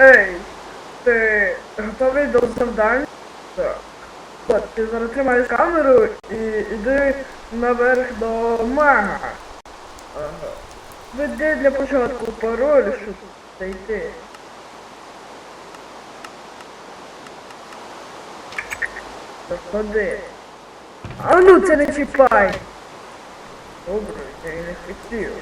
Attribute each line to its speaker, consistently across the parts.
Speaker 1: Ей, ти готовий до завдань? Так. От, ти зараз тримаєш камеру і йди наверх до мага. Ага. Веди для початку пароль, щоб зайти. Заходи. А ну це не чіпай! Добре, я й не хотів.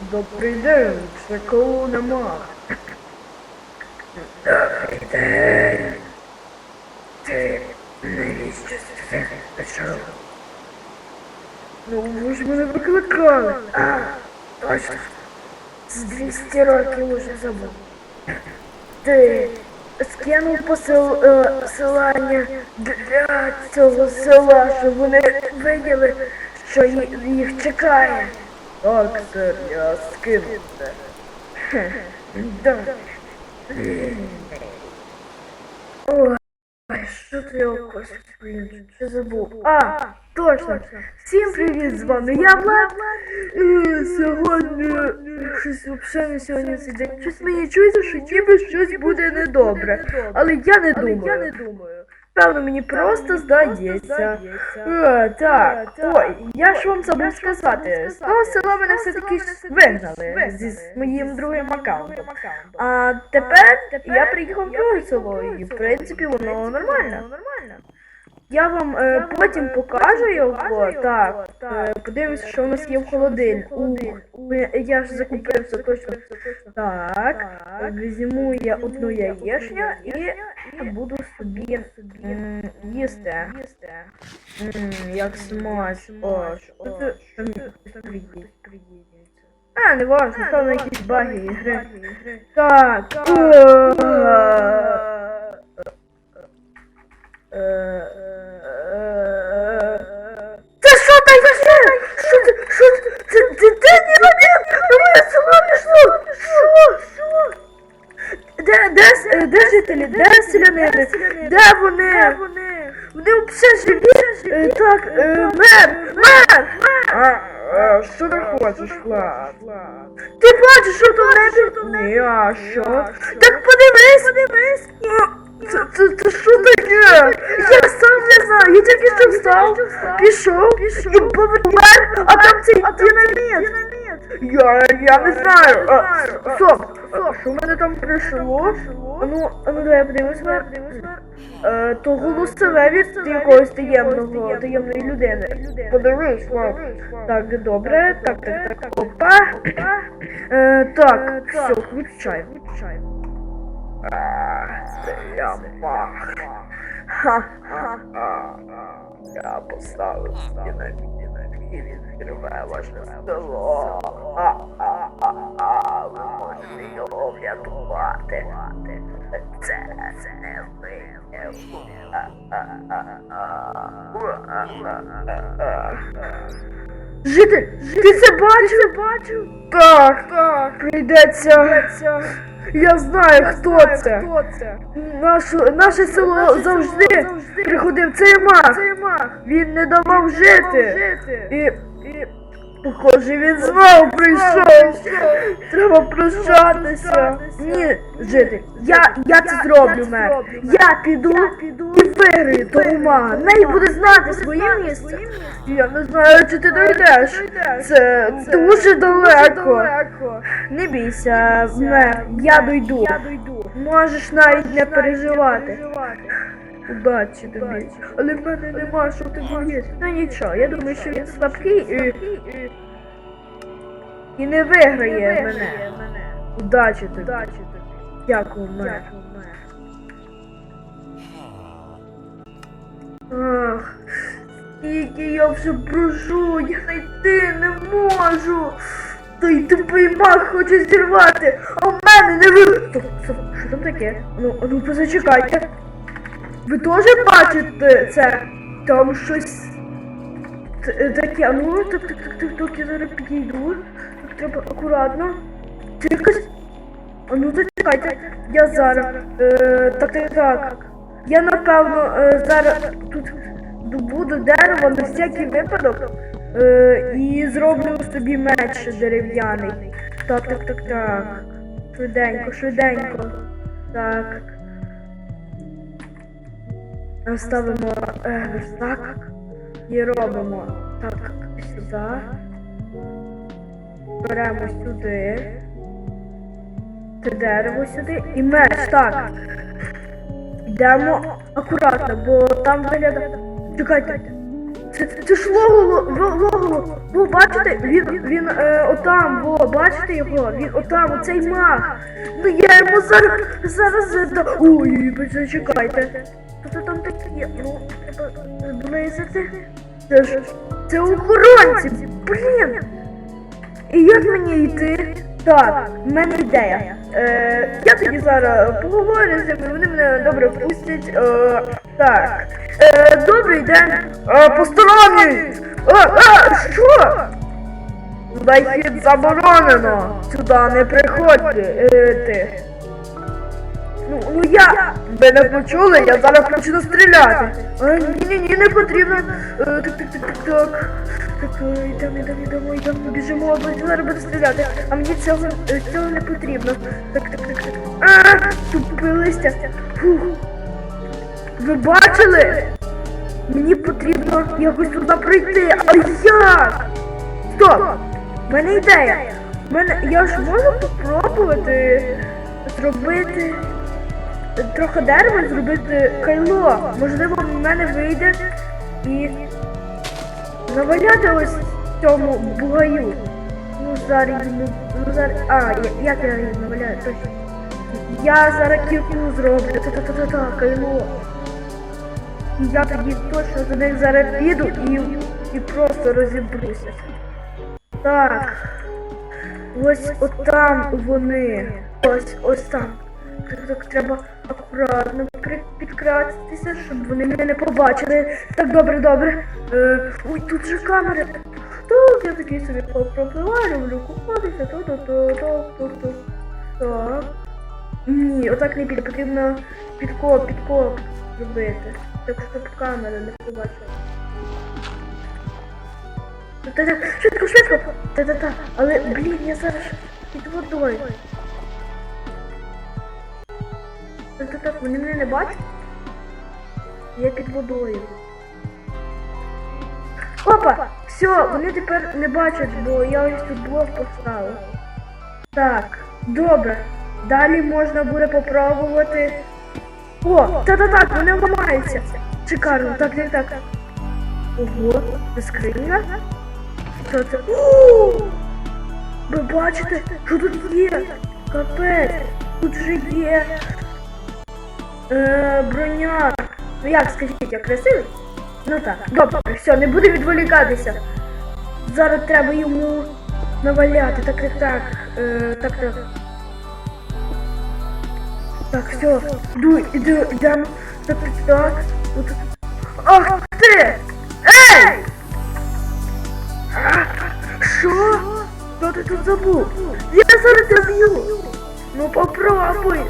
Speaker 1: Добрий день, це кого нема. Добрий день. Ти навіщо це пішов? Ну, ви ж мене викликали. А, точно. З 200 років уже забув. Ти скинув посил, е, посилання для цього села, щоб вони виділи, що їх чекає. Так, сер, я скинув це. Добре. Ой, що ти якось, блін, що забув? А, точно. Всім привіт, з вами я Влад. І сьогодні щось взагалі не сьогодні цей день. Щось мені чується, що ніби щось буде недобре. Але я не думаю. Певно, мені просто здається. Е, так, ой, я ж вам забув сказати. З того села мене все-таки вигнали зі моїм другим аккаунтом. А тепер я приїхав в друге село, і в принципі воно нормально. Я вам е, потім покажу його, так. Е, подивимося, що у нас є в холодильнику. Ух, я ж закупився точно. Так, візьму я одну яєчню і буду собі м, їсти. М, Як смач. О, що це приїдеться? А, не важно, там якісь баги ігри. Так. е, е, Це що таке? Що це? Що це? Це це ти не робив? Моє село пішло? Що? Що? Де, де, де жителі? Де селянини? Де вони? Вони все живі? Е, Так, е, мер! Мер! А, а, що ти хочеш, Влад? Ти бачиш, що там небі? Ні, а що? Так подивись! Подивись! Це, це, це що таке? Що встав, пішов, і поверх, а там цей динаміт. Я, я не знаю. А, стоп, що в мене там прийшло? Ну, ну дай я подивимось. Е, то голосове від якогось таємного, таємної людини. Подивись, Влад. Так, добре, так, так, так, опа. Е, так, все, включай, включай. Це я мах. Ха-ха-ха. Я поставив динаміт і відкриває ваше село. А-а-а-а. Ви можете його врятувати. Це, не ви. не Житель, ти це бачив? бачив? Так, так. Прийдеться. Я знаю, хто це. Наше, наше село завжди приходив цей мах. Він не давав жити. І, і похоже, він знову прийшов. Треба прощатися. Ні, житель, я, я це зроблю, мер. Я піду і виграю того мага. Неї буде знати своє місце. Я не знаю, чи ти дойдеш. Це дуже далеко. Не бійся, мер, я дойду. Можеш навіть не переживати. Удачі тобі. Але в мене нема, що ти боїш. Ну нічого, я думаю, що він слабкий і. І не виграє мене. Удачі тобі. Дякую, мер. Ах, скільки я вже прошу, я знайти не можу. Той тупий мах хоче зірвати, а в мене не ви. Стоп, стоп, що там таке? Ну, ну позачекайте. Ви теж бачите це? Там щось таке, а ну так, так, так, так, так, я зараз підійду. Треба акуратно. Це. А ну зачекайте, я зараз. Е, так, так, так. Я напевно е, зараз тут добуду дерево на всякий випадок е, і зроблю собі меч дерев'яний. Так, так, так, так. Швиденько, швиденько. Так. Ставимо е, верстак і робимо. Так, сюди. Беремо сюди. Це дерево сюди і меч, так. Йдемо акуратно, бо там виглядає. Чекайте. Це, це ж логоло, Ло- логоло. Во, бачите, він, він е, отам, во, бачите його? Він отам, оцей маг. Ну я йому зараз, зараз зада. Ой, ви чекайте. Що там таке є? Ну, треба зблизити. Це ж, це охоронці, блін. І як мені йти? Так, в мене ідея. Е, я тоді зараз поговорю з ними, вони мене добре пустять. Е, так. Е, добрий день. Е! Е, е, що? Захід заборонено. Сюди не приходьте. Е, ти. Ну, ну я. Ви не почули, я зараз почну стріляти. Е, ні, ні, ні, не потрібно. Е, так, так, так, так, так. Так, е, йдемо, йдемо, йдемо, йдемо, біжимо, зараз буду стріляти. А мені цього, е, цього не потрібно. Так, так, так, так. А, тупе листя. Фух. Ви бачили? Мені потрібно якось туди пройти. А як? Стоп! В мене ідея. Мене я ж можу попробувати зробити трохи дерева зробити кайло. Можливо, в мене вийде і наваляти ось в цьому бугаю. Ну зараз йому. Ну зараз. А, як я її наваляю? Точно. Я зараз кірку зроблю. Та-та-та-та, кайло. І я тоді точно за них зараз піду і, і просто розібруся. Так. Ось отам вони. Ось ось там. Так, так треба акуратно підкратитися, щоб вони мене не побачили. Так, добре, добре. Е, ой, тут же камери. Так, я такий собі пропливаю, люблю купатися, то то то то то то Так. Ні, отак не піде, потрібно підкоп, підкоп зробити. Так, щоб камера не побачила. Та-та, швидко, швидко! Та-та-та, але, блін, я зараз під водою. Та-та-та, вони мене не бачать? Я під водою. Опа! Все, вони тепер не бачать, бо я ось тут блок поставив. Так, добре. Далі можна буде попробувати. О, та-та-так, вони ламаються. Шикарно, так, так, так. Ого, це скриня? Що це? Ви бачите, що тут є? Капець, тут же є. Е, броня. Ну як скажіть, я красивий? Ну так, добре, все, не буду відволікатися. Зараз треба йому наваляти. Так, так, так. Е, так, так. Так, все, йду, іду, йдемо. Так, так, так. Ах ти! Ей! Що? Що ти тут забув? Я зараз тебе б'ю. Ну попробуй.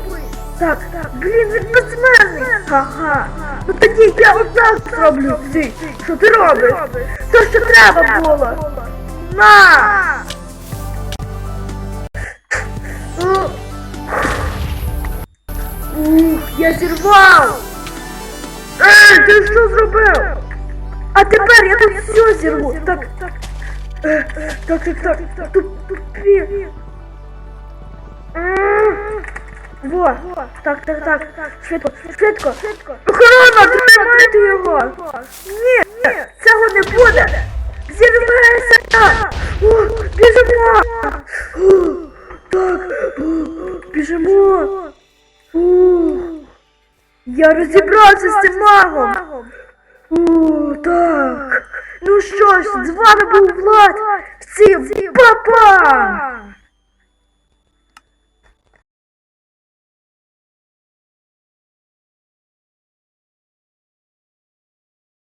Speaker 1: Так, блін, він безмежний. Ага. Ну тоді я отак зроблю. Ти, що ти робиш? То, що треба було. На! Ух, Ух, я зірвав! Ей, ти що зробив? А тепер я тут все зірву. Так, так. Е, Так, так, так, так, туп- тупі. Во, так, так, так, швидко, швидко, Охорона, тримайте його! Ні, цього не буде! Зірвися! О, біжимо! Так, біжимо! Я розібрався з цим магом! О, так. Ну що ж, з вами був Влад. Всім па-па!